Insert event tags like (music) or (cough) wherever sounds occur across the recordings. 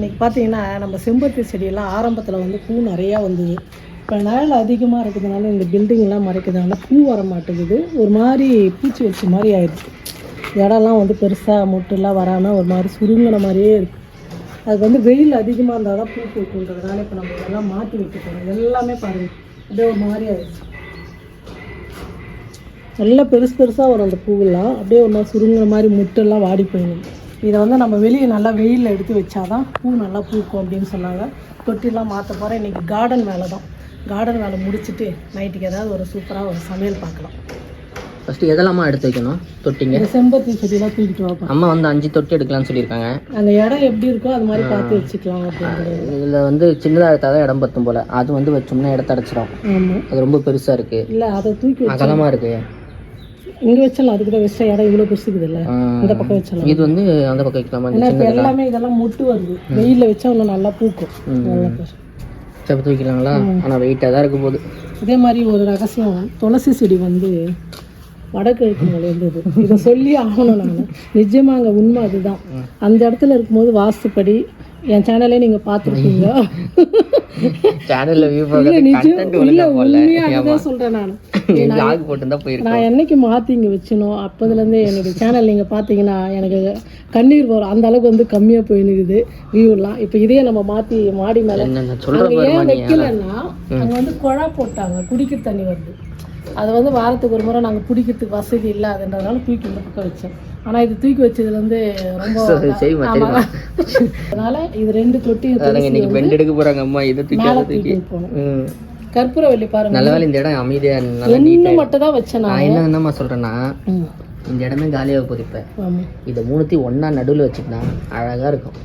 இன்றைக்கி பார்த்தீங்கன்னா நம்ம செம்பருத்தி செடியெல்லாம் ஆரம்பத்தில் வந்து பூ நிறையா வந்தது. இப்போ நிழல் அதிகமாக இருக்கிறதுனால இந்த பில்டிங்லாம் மறைக்கிறதுனால பூ வர மாட்டேங்குது. ஒரு மாதிரி பூச்சி வச்ச மாதிரி ஆயிடுச்சு. இடம்லாம் வந்து பெருசாக மொட்டுலாம் வராமல் ஒரு மாதிரி சுருங்கின மாதிரியே இருக்குது அதுக்கு வந்து வெயில் அதிகமாக இருந்தால் தான் பூ பூக்குன்றதுனால இப்போ நம்ம இதெல்லாம் மாற்றி வைக்க போகிறோம் எல்லாமே பாருங்கள் அப்படியே ஒரு மாதிரி ஆயிடுச்சு. நல்லா பெருசு பெருசாக வரும் அந்த பூவெல்லாம். அப்படியே ஒரு மாதிரி சுருங்குற மாதிரி முட்டெல்லாம் வாடி போயிடும். இதை வந்து நம்ம வெளியே நல்லா வெயிலில் எடுத்து வச்சாதான் பூ நல்லா பூக்கும் அப்படின்னு சொன்னாங்க. தொட்டிலாம் மாற்ற போகிறேன் இன்றைக்கி கார்டன் வேலை தான். கார்டன் வேலை முடிச்சுட்டு நைட்டுக்கு ஏதாவது ஒரு சூப்பராக ஒரு சமையல் பார்க்கலாம். ஃபஸ்ட்டு எதெல்லாமா எடுத்து வைக்கணும்? தொட்டிங்க. செம்பருத்தி செடியெல்லாம் தூக்கிட்டு வாப்பா. அம்மா வந்து அஞ்சு தொட்டி எடுக்கலாம்னு சொல்லியிருக்காங்க. அந்த இடம் எப்படி இருக்கோ அது மாதிரி பார்த்து வச்சுக்கலாம் அப்படிங்கிறது இதில் வந்து சின்னதாக எடுத்தால் தான் இடம் பத்தும் போல். அது வந்து வச்சோம்னா இடத்த அடைச்சிடும் அது ரொம்ப பெருசாக இருக்குது இல்லை அதை தூக்கி அகலமாக இருக்குது இங்கே வச்சிடலாம். அதுக்கு தான் வச்ச இடம் இவ்வளோ பெருசுக்குது இல்லை? இந்த பக்கம் வச்சிடலாம். இது வந்து அந்த பக்கம் வைக்கலாமா? ஏன்னா இப்போ எல்லாமே இதெல்லாம் முட்டு வருது. வெயிலில் வச்சா இன்னும் நல்லா பூக்கும். செப்பத்து வைக்கலாங்களா ஆனால் வெயிட்டாக தான் இருக்கும் போது இதே மாதிரி ஒரு ரகசியம் துளசி செடி வந்து வடகிழக்கு மூலையில் இருந்தது இதை. சொல்லி ஆகணும் நான். நிஜமாங்க உண்மை அதுதான். அந்த இடத்துல இருக்கும்போது வாஸ்துப்படி என் சேனலே நீங்கள் பார்த்துருக்கீங்க சேனலில் வியூ அதுதான் சொல்கிறேன் நான். லாக் நான் என்னைக்கு மாற்றி இங்கே வச்சனோ அப்போதுலேருந்தே என்னுடைய சேனல் நீங்கள் பார்த்தீங்கன்னா எனக்கு கண்ணீர் வரும். அந்த அளவுக்கு வந்து கம்மியாக போயினுக்குது வியூலாம் இப்போ இதே நம்ம மாற்றி மாடி மேலே. ஏன் வைக்கலன்னா அங்கே வந்து குழா போட்டாங்க குடிக்கிற தண்ணி வருது அது வந்து வாரத்துக்கு ஒரு முறை நாங்கள் குடிக்கிறதுக்கு வசதி இல்லாதன்றதுனால தூக்கி இந்த பக்கம் வச்சோம். ஆனால் இது தூக்கி வச்சதுல இருந்து ரொம்ப (laughs) (laughs) அதனால இது ரெண்டு தொட்டி அதாங்க இன்னைக்கு பெண்ட் எடுக்க போகிறாங்க அம்மா. இதை தூக்கி போகணும். ம். கற்பூரவள்ளி பாருங்க. நல்ல வேலை இந்த இடம் அமைதியாக நல்லா இன்னும் மட்டும் தான் வச்சேன் நான் என்ன என்னம்மா சொல்கிறேன்னா ம். இந்த இடமே காலியாக போகுது இப்போ. இதை மூணுத்தையும் ஒன்றா நடுவில் வச்சுக்கினா அழகாக இருக்கும்.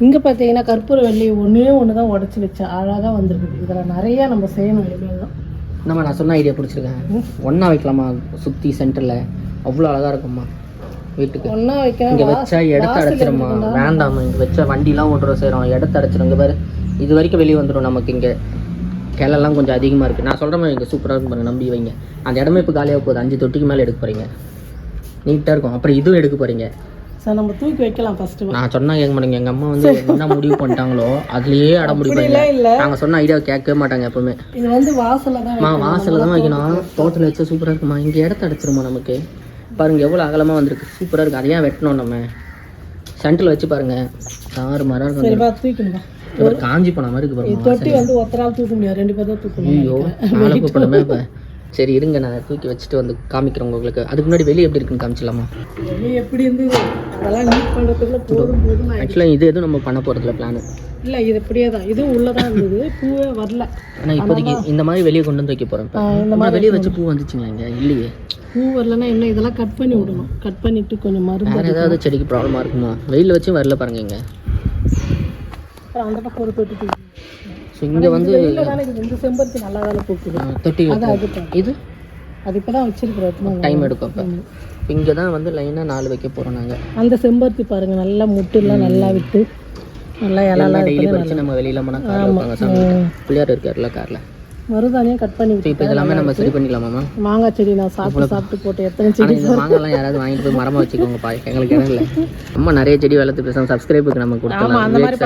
இங்கே பார்த்தீங்கன்னா கற்பூரவள்ளி ஒன்றே ஒன்று தான் உடச்சி வச்சேன். அழகாக வந்திருக்குது. இதில் நிறையா நம்ம செய்யணும். இனிமேல் தான் நம்ம நான் சொன்ன ஐடியா பிடிச்சிருக்கேன். ஒன்றா வைக்கலாமா? சுற்றி சென்டரில் அவ்வளோ அழகாக இருக்கும்மா. வீட்டுக்கு. ஒன்றா வைக்க இங்கே வச்சா இடத்த அடைச்சிருமா வேண்டாம்மா. இங்கே வச்சா வண்டிலாம் ஓட்டுறோம் செய்கிறோம் இடத்த அடைச்சிரும். இங்கே பாரு. இது வரைக்கும் வெளியே வந்துடும் நமக்கு இங்கே. கிளெல்லாம் கொஞ்சம் அதிகமாக இருக்குது நான் சொல்கிற மாதிரி இங்கே சூப்பராக இருக்கும் பாருங்க. நம்பி வைங்க. அந்த இடமே இப்போ காலியாக போகுது. அஞ்சு தொட்டிக்கு மேலே எடுக்க போகிறீங்க நீட்டாக இருக்கும். அப்புறம் இதுவும் எடுக்க போகிறீங்க சார் நம்ம தூக்கி வைக்கலாம் ஃபஸ்ட்டு நான் சொன்னா கேட்க மாட்டேங்க. எங்கள் அம்மா வந்து என்ன முடிவு பண்ணிட்டாங்களோ அதுலேயே அடம் முடிப்பாங்க இல்லை. நாங்கள் சொன்ன ஐடியா கேட்கவே மாட்டாங்க எப்பவுமே. இது வந்து வாசலில் தான் வாசலில் தான் வைக்கணும். தோட்டத்தில் வச்சா சூப்பராக இருக்குமா? இங்கே இடத்த அடைச்சிருமா நமக்கு? பாருங்க எவ்வளோ அகலமாக வந்திருக்கு. சூப்பராக இருக்குது அதையா வெட்டணும் நம்ம. சென்டரில் வச்சு பாருங்க. தாறு மரம் இருக்கும் ஒரு காஞ்சி போன மாதிரி இருக்கு பாருங்க தொட்டி வந்து ஒத்தரால் தூக்க முடியாது. ரெண்டு பேர் தான் தூக்கணும் ஐயோ நாளை கூப்பிடணுமே இப்போ. சரி இருங்க நான் தூக்கி வச்சுட்டு வந்து காமிக்கிறேன் உங்களுக்கு. அதுக்கு முன்னாடி வெளியே எப்படி இருக்குன்னு காமிச்சிடலாமா? எப்படி இருந்தது அதெல்லாம் நீட் பண்ணுறதுக்குள்ள போதும் போதும் ஆக்சுவலாக இது எதுவும் நம்ம பண்ண போகிறதுல பிளான் இல்லை இது இப்படியே தான் இதுவும் உள்ளே தான் இருந்தது. பூவே வரல. ஆனால் இப்போதைக்கு இந்த மாதிரி வெளியே கொண்டு வந்து வைக்க போகிறேன் இந்த இந்த வெளியே வச்ச பூ வந்துச்சுங்களா இங்கே? இல்லையே. பூ வரலன்னா என்ன இதெல்லாம் கட் பண்ணி விடணும். கட் பண்ணிட்டு கொஞ்சம் மருந்து வேறு ஏதாவது செடிக்கு ப்ராப்ளமாக இருக்குமா? வெயிலில் வச்சும் வரல பாருங்க இங்கே. அந்த பக்கம் ஒரு தூக்கி. ஸோ இங்கே வந்து இந்த செம்பருத்தி நல்லா தானே பூக்குது தொட்டி இது? அது இப்போ தான் வச்சிருக்கிறோம் டைம் எடுக்கும் அப்போ இங்கே தான் வந்து லைனாக நாலு வைக்க போகிறோம் நாங்கள் அந்த செம்பருத்தி பாருங்க நல்லா முட்டுலாம் நல்லா விட்டு நல்லா இலலாம் டெய்லி பறித்து நம்ம வெளியில போனால் காரில் வைப்பாங்க பிள்ளையார் இருக்கார்ல காரில். மருதானியும் கட் பண்ணி இப்போ இதெல்லாமே நம்ம சரி பண்ணிக்கலாமாம்மா மாங்காய் செடி நான் சாப்பிட்டு சாப்பிட்டு போட்டு எத்தனை செடி மாங்காய்லாம் யாராவது வாங்கிட்டு போய் மரமாக வச்சுக்கோங்க பா எங்களுக்கு இடம் இல்லை. அம்மா நிறைய செடி வளர்த்து பேசாமல் சப்ஸ்கிரைபுக்கு நம்ம மாதிரி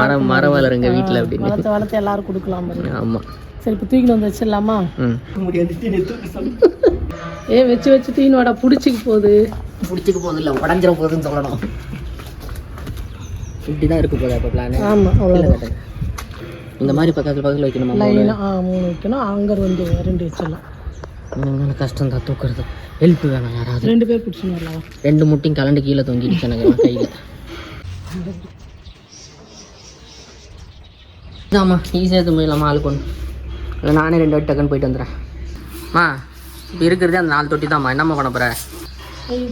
மரம் மரம் வளருங்க வீட்டில் அப்படின்னு. வளர்த்து வளர்த்து எல்லாரும் கொடுக்கலாம் பாருங்க. ஆமாம் சரி இப்போ தூக்கிட்டு வந்து வச்சிடலாமா? ஏ வச்சு வச்சு தீனோட பிடிச்சிக்கு போகுது. பிடிச்சிக்க போகுது இல்லை உடஞ்சிட போகுதுன்னு சொல்லணும். இப்படி தான் இருக்க போதா இப்போ பிளான் ஆமாம் அவ்வளோ இந்த மாதிரி பக்கத்தில் பக்கத்தில் வைக்கணுமா லைனாக ஆ மூணு வைக்கணும். அங்கே வந்து ரெண்டு வச்சிடலாம். கஷ்டம் தான் தூக்குறது. ஹெல்ப் வேணும் யாராவது. ரெண்டு பேர் வரலாம். ரெண்டு முட்டையும் கலண்டு கீழே தொங்கிடுச்சு எனக்கு கையில். ஆமாம் ஈஸியாக எடுத்து போயிடலாமா ஆளுக்கு ஒன்று இல்லை நானே ரெண்டு வாட்டி டக்குன்னு போயிட்டு வந்துடுறேன். இப்போ இருக்கிறதே அந்த நாலு தொட்டி தான்மா என்னம்மா பண்ண போகிற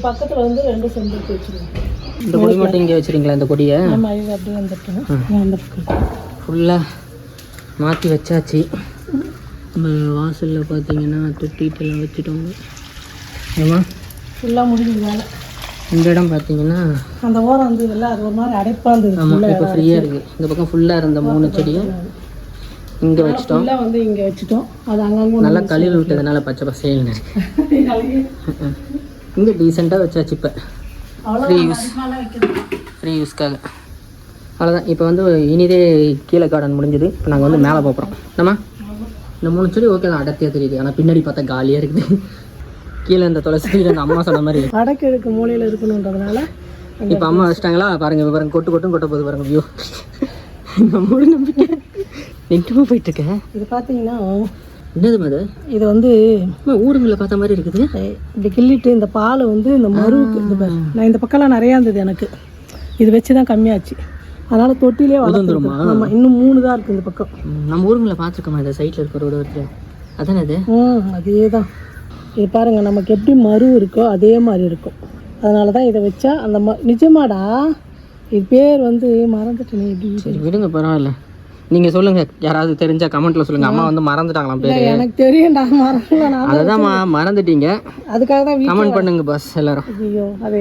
பக்கத்தில் வந்து ரெண்டு செம்பருத்தி வச்சிருக்கோம் இந்த கொடி மட்டும் இங்கே வச்சுருங்களா இந்த கொடியை? இது அப்படியே பக்கம் ஃபுல்லாக மாற்றி வச்சாச்சு. நம்ம வாசலில் பார்த்தீங்கன்னா தொட்டிட்டெல்லாம் வச்சுட்டோங்க ஏம்மா? ஃபுல்லாக முடிஞ்சது வேலை. இந்த இடம் பார்த்தீங்கன்னா அந்த ஓரம் இருந்ததுல்ல அது ஒரு மாதிரி அடைப்பாக இருந்தது. ஆமாம் இப்போ ஃப்ரீயாக இருக்குது இந்த பக்கம் ஃபுல்லாக இருந்த மூணு செடியும் இங்கே வச்சுட்டோம். வந்து இங்கே வச்சுட்டோம். அது அங்கங்கே நல்லா கழுவி விட்டதுனால பச்சை பசேல்னு இருக்கு. (laughs) இங்கே டீசெண்டாக வச்சாச்சு இப்போ. ஃப்ரீ யூஸ் ஃப்ரீ யூஸ்க்காக அவ்வளோதான் இப்போ வந்து இனிதே கீழே கார்டன் முடிஞ்சது. இப்போ நாங்கள் வந்து மேலே போகிறோம் நம்ம இந்த மூணு செடி ஓகே தான். அடர்த்தியாக தெரியுது. ஆனால் பின்னாடி பார்த்தா காலியாக இருக்குது. கீழே இந்த துளசி செடி அந்த அம்மா சொன்ன மாதிரி. வடகிழக்கு மூலையில் இருக்கணுன்றதுனால இப்போ அம்மா வச்சிட்டாங்களா? பாருங்க இப்போ பாருங்க. கொட்டு கொட்டும் கொட்ட போகுது பாருங்க வியூ நம்மளோட நம்பிக்கை. நெட்டுமா போயிட்டு இருக்கேன் இது பார்த்தீங்கன்னா என்னது அது இது வந்து ஊருங்களில் பார்த்த மாதிரி இருக்குது. இப்படி கிள்ளிட்டு இந்த பால் வந்து இந்த மருவுக்கு இந்த நான் இந்த பக்கம்லாம் நிறையா இருந்தது எனக்கு. இது வச்சு தான் கம்மியாச்சு. அதனால தொட்டிலே வளர்த்துருமா ஆமாம் இன்னும் மூணு தான் இருக்குது இந்த பக்கம். நம்ம ஊருங்களில் பார்த்துருக்கோமா இந்த சைட்டில் இருக்கிற ஒரு ஒருத்தர்? அதானே அது ம் அதே தான் இது பாருங்க நமக்கு எப்படி மரு இருக்கோ அதே மாதிரி இருக்கும். அதனால தான் இதை வச்சா அந்த ம நிஜமாடா? இது பேர் வந்து மறந்துட்டேனே எப்படி? சரி விடுங்க பரவாயில்ல. நீங்கள் சொல்லுங்க யாராவது தெரிஞ்சா கமெண்ட்ல சொல்லுங்க. அம்மா வந்து மறந்துட்டாங்களாம் பேர். எனக்கு தெரியும்டா நான் அதுதான்மா மறந்துட்டீங்க. அதுக்காக தான் கமெண்ட் பண்ணுங்க பஸ் எல்லாரும். ஐயோ அது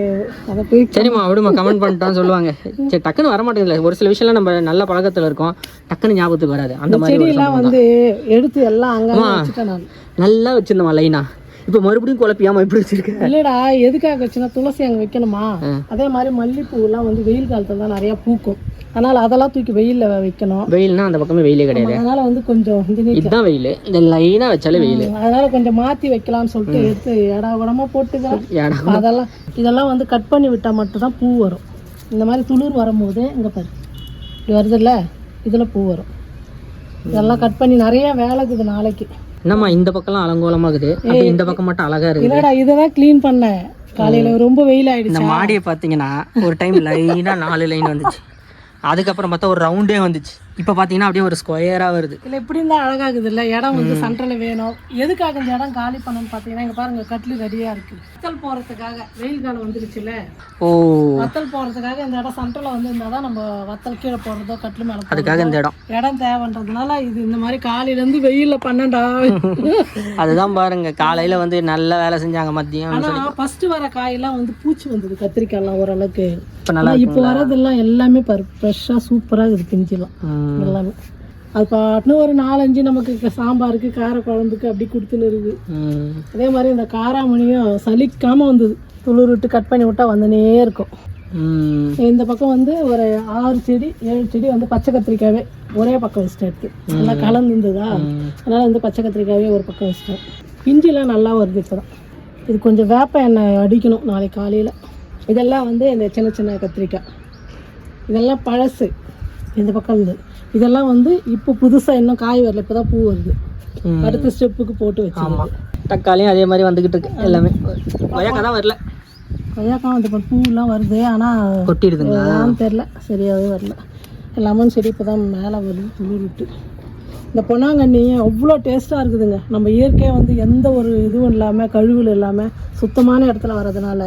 அதை போய் சரிம்மா விடுமா கமெண்ட் பண்ணிட்டான்னு சொல்லுவாங்க. சரி டக்குன்னு வர மாட்டேங்குதுல ஒரு சில விஷயம்லாம் நம்ம நல்ல பழக்கத்தில் இருக்கோம். டக்குன்னு ஞாபகத்துக்கு வராது. அந்த மாதிரி வந்து எடுத்து எல்லாம் அங்கே நல்லா வச்சிருந்தோமா லைனா இப்போ மறுபடியும் குழப்பியாம இப்படி வச்சிருக்க? இல்லடா எதுக்காக வச்சுன்னா துளசி அங்கே வைக்கணுமா? அதே மாதிரி மல்லிப்பூலாம் வந்து வெயில் காலத்துல தான் நிறையா பூக்கும். அதனால அதெல்லாம் தூக்கி வெயிலில் வைக்கணும். வெயில்னா அந்த பக்கமே வெயிலே கிடையாது. அதனால வந்து கொஞ்சம் இதுதான் வெயில். இந்த லைனா வச்சாலே வெயில். அதனால கொஞ்சம் மாற்றி வைக்கலாம்னு சொல்லிட்டு எடுத்து இடா உடமா போட்டுக்கிறேன். ஏடா அதெல்லாம் இதெல்லாம் வந்து கட் பண்ணி விட்டால் மட்டும்தான் பூ வரும். இந்த மாதிரி துளிர் வரும்போது இங்கே பாரு. இது வருதுல்ல? இதில் பூ வரும். இதெல்லாம் கட் பண்ணி நிறைய வேலை இருக்குது நாளைக்கு. என்னம்மா இந்த பக்கம்லாம் அலங்கோலமாகுது அப்படி இந்த பக்கம் மட்டும் அழகா இருக்குது. இல்லடா இதை தான் க்ளீன் பண்ணேன். காலையில் ரொம்ப வெயில் ஆயிடுச்சு? இந்த மாடியை பார்த்தீங்கன்னா ஒரு டைம் லைனா நாலு லைன் வந்துச்சு. அதுக்கப்புறம் பார்த்தா ஒரு ரவுண்டே வந்துச்சு இப்போ பார்த்தீங்கன்னா அப்படியே ஒரு ஸ்கொயராக வருது. இல்லை இப்படி இருந்தால் அழகாகுது இல்லை இடம் வந்து சென்டரில் வேணும். எதுக்காக இந்த இடம் காலி பண்ணணும்னு பார்த்தீங்கன்னா இங்கே பாருங்க கட்டில் ரெடியாக இருக்குது வத்தல் போகிறதுக்காக வெயில் காலம் வந்துருச்சுல்ல? ஓ. வத்தல் போகிறதுக்காக இந்த இடம் சென்டரில் வந்து இருந்தால் தான் நம்ம வத்தல் கீழே போடுறதோ கட்டில் மேலே அதுக்காக இந்த இடம். இடம் தேவைன்றதுனால இது இந்த மாதிரி காலையிலேருந்து வெயிலில் பண்ணண்டா (laughs) அதுதான் பாருங்க காலையில வந்து நல்ல வேலை செஞ்சாங்க மதியம் ஆனால் ஃபஸ்ட்டு வர காயெல்லாம் வந்து பூச்சி வந்தது கத்திரிக்காயெல்லாம் ஓரளவுக்கு. இப்போ நல்லா இப்போ வரதெல்லாம் எல்லாமே பாரு ஃப்ரெஷ்ஷாக சூப்பராக இருக்குது பிஞ்சிலாம். எல்லாமே. அது பாட்டுன்னு ஒரு நாலஞ்சு நமக்கு சாம்பாருக்கு கார குழம்புக்கு அப்படி கொடுத்துன்னு இருக்குது. ம். அதே மாதிரி இந்த காராமணியும் சலிக்காமல் வந்தது. துளிர் விட்டு கட் பண்ணி விட்டா வந்துனே இருக்கும். இந்த பக்கம் வந்து ஒரு ஆறு செடி ஏழு செடி வந்து பச்சை கத்திரிக்காவே ஒரே பக்கம் வச்சுட்டு எடுத்து. நல்லா கலந்து இருந்ததா அதனால வந்து பச்சை கத்திரிக்காவே ஒரு பக்கம் வச்சிட்டேன். பிஞ்சிலாம் நல்லா வருது இப்போ இது கொஞ்சம் வேப்ப எண்ணெய் அடிக்கணும் நாளைக்கு காலையில். இதெல்லாம் வந்து இந்த சின்ன சின்ன கத்திரிக்காய். இதெல்லாம் பழசு. இந்த பக்கம் இருந்து இதெல்லாம் வந்து இப்போ புதுசாக இன்னும் காய் வரல இப்போ தான் பூ வருது. அடுத்த ஸ்டெப்புக்கு போட்டு வச்சிருக்கோம். தக்காளியும் அதே மாதிரி வந்துகிட்டு இருக்கு எல்லாமே. கொய்யாக்காய் தான் வரல. கொய்யாக்காய் வந்து இப்போ பூலாம் வருது ஆனால் கொட்டிடுதுங்களா? தெரில சரியாகவே வரல. லெமன் செடி இப்போ தான் மேலே வருது துளிர் விட்டு. இந்த பொன்னாங்கண்ணி அவ்வளோ டேஸ்ட்டாக இருக்குதுங்க. நம்ம இயற்கையாக வந்து எந்த ஒரு இதுவும் இல்லாமல் கழுவுல இல்லாமல் சுத்தமான இடத்துல வர்றதுனால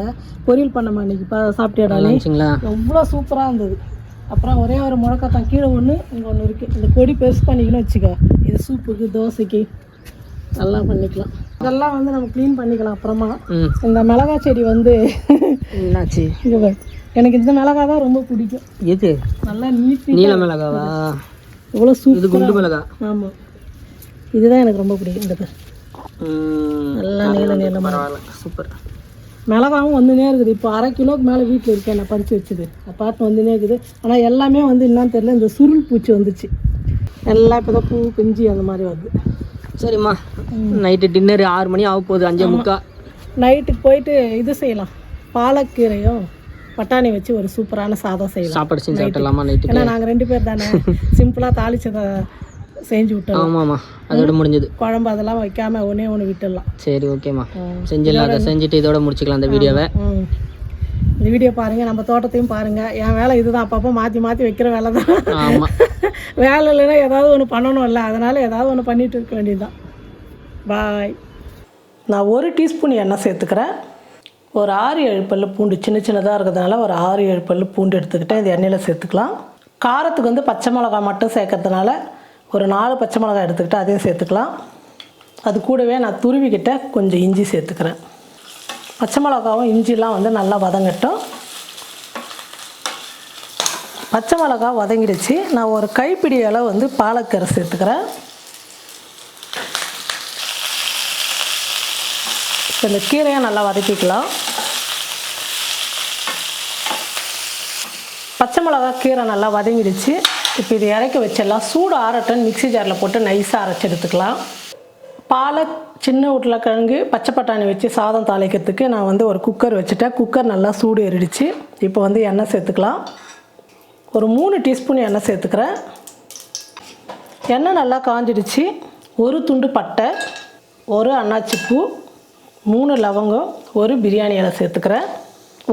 பொரியல் பண்ண அன்னைக்கு இருந்துச்சுங்களா எவ்வளோ சூப்பராக இருந்தது. அப்புறம் ஒரே ஒரு முழக்கத்தான் கீழே ஒன்று இங்கே ஒன்று இருக்குது இந்த கொடி பெருசு பண்ணிக்கணும் வச்சுக்கோ. இது சூப்புக்கு தோசைக்கு. நல்லா பண்ணிக்கலாம். இதெல்லாம் வந்து நம்ம க்ளீன் பண்ணிக்கலாம் அப்புறமா. இந்த மிளகாய் செடி வந்து என்னாச்சு. எனக்கு இந்த மிளகாய் தான் ரொம்ப பிடிக்கும். எது? நல்லா நீட் நீல மிளகாவா? எவ்வளோ இது சூப்பர் குண்டு மிளகா. ஆமாம் இதுதான் எனக்கு ரொம்ப பிடிக்கும். இந்த. நல்லா நீள நீளமாக சூப்பர் மிளகாவும் வந்துனே இருக்குது. இப்போ அரை கிலோக்கு மேலே வீட்டில் இருக்கேன் நான் பறித்து வச்சது. பாட்டு வந்துனே இருக்குது. ஆனால் எல்லாமே வந்து என்னன்னு தெரியல இந்த சுருள் பூச்சி வந்துச்சு. எல்லாம் இப்போ தான் பூ பிஞ்சு அந்த மாதிரி வருது. சரிம்மா. நைட்டு டின்னர் ஆறு மணி ஆக போகுது அஞ்சே முக்கா. நைட்டுக்கு போயிட்டு இது செய்யலாம். பாலக்கீரையும் பட்டாணி வச்சு ஒரு சூப்பரான சாதம் செய்யலாம். சாப்பாடு செஞ்சு சாப்பிடலாமா நைட்டுக்கு? ஏன்னா நாங்கள் ரெண்டு பேர் தானே. (laughs) சிம்பிளாக தாளிச்சதை செஞ்சு விட்டோம் ஆமாம்மா அதோட முடிஞ்சது. குழம்பு அதெல்லாம் வைக்காம ஒன்றே ஒன்று விட்டுடலாம். சரி ஓகேம்மா. செஞ்சிடலாம் அதை செஞ்சுட்டு இதோட முடிச்சுக்கலாம் அந்த வீடியோவை. ம். இந்த வீடியோ பாருங்க நம்ம தோட்டத்தையும் பாருங்க. என் வேலை இதுதான் அப்பப்போ மாற்றி மாற்றி வைக்கிற வேலை தான். ஆமாம் (laughs) வேலை இல்லைன்னா ஏதாவது ஒன்று பண்ணணும்ல அதனால ஏதாவது ஒன்று பண்ணிட்டு இருக்க வேண்டியதுதான். பாய். நான் ஒரு டீஸ்பூன் எண்ணெய் சேர்த்துக்கிறேன். ஒரு ஆறு ஏழு பல்லு பூண்டு சின்ன சின்னதாக இருக்கிறதுனால ஒரு ஆறு ஏழு பல்லு பூண்டு எடுத்துக்கிட்டேன். இந்த எண்ணெயில் சேர்த்துக்கலாம். காரத்துக்கு வந்து பச்சை மிளகாய் மட்டும் சேர்க்கறதுனால ஒரு நாலு பச்சை மிளகாய் எடுத்துக்கிட்டு அதையும் சேர்த்துக்கலாம். அது கூடவே நான் துருவிக்கிட்ட கொஞ்சம் இஞ்சி சேர்த்துக்கிறேன். பச்சை மிளகாவும் இஞ்சிலாம் வந்து நல்லா வதங்கட்டும். பச்சை மிளகா வதங்கிடுச்சு. நான் ஒரு கைப்பிடி அளவு வந்து பாலக்கீரை சேர்த்துக்கிறேன். இந்த கீரையை நல்லா வதக்கிக்கலாம். பச்சை மிளகா கீரை நல்லா வதங்கிடுச்சு. இப்போ இது இறக்கி வச்சிடலாம். சூடு ஆறட்டன் மிக்ஸி ஜாரில் போட்டு நைஸாக அரைச்சி எடுத்துக்கலாம். பாலை சின்ன உருளைக்கிழங்கு பச்சை பட்டாணி வச்சு சாதம் தாளிக்கிறதுக்கு நான் வந்து ஒரு குக்கர் வச்சுட்டேன். குக்கர் நல்லா சூடு ஏறிடுச்சு. இப்போ வந்து எண்ணெய் சேர்த்துக்கலாம். ஒரு மூணு டீஸ்பூன் எண்ணெய் சேர்த்துக்கிறேன். எண்ணெய் நல்லா காஞ்சிடுச்சு. ஒரு துண்டு பட்டை ஒரு அன்னாச்சிப்பூ மூணு லவங்கம் ஒரு பிரியாணி இலை சேர்த்துக்கிறேன்.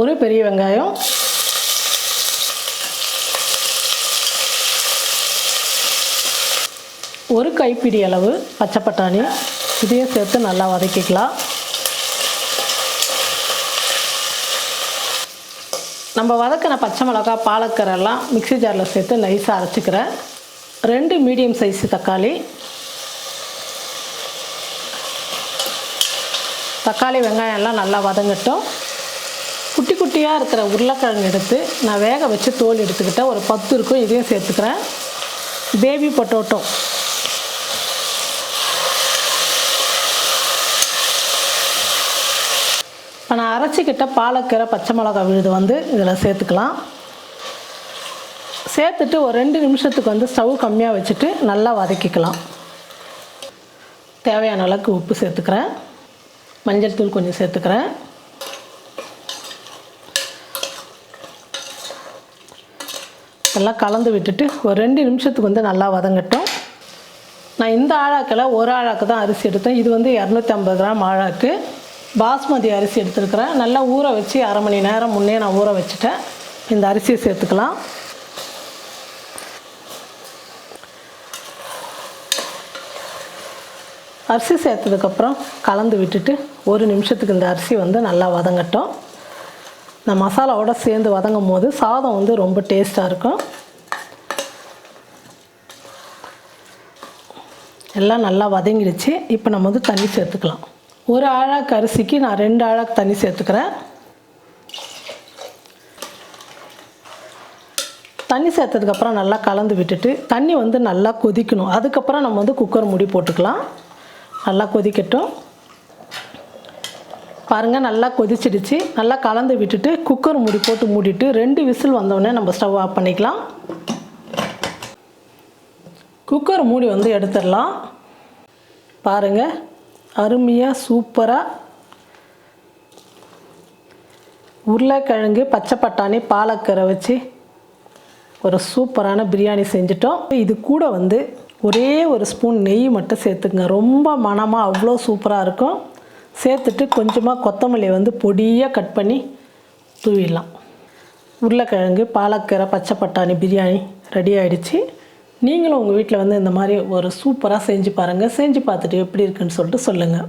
ஒரு பெரிய வெங்காயம் ஒரு கைப்பிடி அளவு பச்சை பட்டாணி. இதையும் சேர்த்து நல்லா வதக்கிக்கலாம். நம்ம வதக்கின பச்சை மிளகா பாலக்கரெல்லாம் மிக்ஸி ஜாரில் சேர்த்து நைஸாக அரைச்சிக்கிறேன். ரெண்டு மீடியம் சைஸ் தக்காளி. தக்காளி வெங்காயம் எல்லாம் நல்லா வதங்கட்டும். குட்டி குட்டியாக இருக்கிற உருளைக்கிழங்கு எடுத்து நான் வேக வச்சு தோல் எடுத்துக்கிட்டேன். ஒரு பத்து இருக்கும் இதையும் சேர்த்துக்கிறேன். பேபி பொட்டோட்டோ இப்போ நான் அரைச்சிக்கிட்ட பாலக்கீரை பச்சை மிளகா விழுது வந்து இதில் சேர்த்துக்கலாம். சேர்த்துட்டு ஒரு ரெண்டு நிமிஷத்துக்கு வந்து ஸ்டவ் கம்மியாக வச்சுட்டு நல்லா வதக்கிக்கலாம். தேவையான அளவுக்கு உப்பு சேர்த்துக்கிறேன். மஞ்சள் தூள் கொஞ்சம் சேர்த்துக்கிறேன். எல்லாம் கலந்து விட்டுட்டு ஒரு ரெண்டு நிமிஷத்துக்கு வந்து நல்லா வதங்கட்டும். நான் இந்த ஆழாக்கில் ஒரு ஆழாக்கு தான் அரிசி எடுத்தேன். இது வந்து இரநூத்தி ஐம்பது கிராம் ஆழாக்கு. பாஸ்மதி அரிசி எடுத்துருக்கிறேன். நல்லா ஊற வச்சு அரை மணி நேரம் முன்னே நான் ஊற வச்சுட்டேன். இந்த அரிசியை சேர்த்துக்கலாம். அரிசி சேர்த்ததுக்கப்புறம் கலந்து விட்டுட்டு ஒரு நிமிஷத்துக்கு இந்த அரிசி வந்து நல்லா வதங்கட்டும். இந்த மசாலாவோட சேர்ந்து வதங்கும் போது சாதம் வந்து ரொம்ப டேஸ்ட்டாக இருக்கும். எல்லாம் நல்லா வதங்கிடுச்சு. இப்போ நம்ம வந்து தண்ணி சேர்த்துக்கலாம். ஒரு ஆழாக்கு அரிசிக்கு நான் ரெண்டு ஆழாக்கு தண்ணி சேர்த்துக்கிறேன். தண்ணி சேர்த்ததுக்கப்புறம் நல்லா கலந்து விட்டுட்டு தண்ணி வந்து நல்லா கொதிக்கணும். அதுக்கப்புறம் நம்ம வந்து குக்கர் மூடி போட்டுக்கலாம். நல்லா கொதிக்கட்டும். பாருங்கள் நல்லா கொதிச்சிடுச்சு. நல்லா கலந்து விட்டுட்டு குக்கர் மூடி போட்டு மூடிட்டு ரெண்டு விசில் வந்தோடனே நம்ம ஸ்டவ் ஆஃப் பண்ணிக்கலாம். குக்கர் மூடி வந்து எடுத்துடலாம். பாருங்கள் அருமையாக சூப்பராக உருளைக்கிழங்கு பச்சை பட்டாணி பாலக்கீரை வச்சு ஒரு சூப்பரான பிரியாணி செஞ்சிட்டோம். இது கூட வந்து ஒரே ஒரு ஸ்பூன் நெய் மட்டும் சேர்த்துக்குங்க. ரொம்ப மணமாக அவ்வளோ சூப்பராக இருக்கும். சேர்த்துட்டு கொஞ்சமாக கொத்தமல்லியை வந்து பொடியாக கட் பண்ணி தூவிடலாம். உருளைக்கிழங்கு பாலக்கீரை பச்சை பட்டாணி பிரியாணி ரெடி ஆகிடுச்சி நீங்களும் உங்கள் வீட்டில் வந்து இந்த மாதிரி ஒரு சூப்பராக செஞ்சு பாருங்கள் செஞ்சு பார்த்துட்டு எப்படி இருக்குன்னு சொல்லிட்டு சொல்லுங்கள்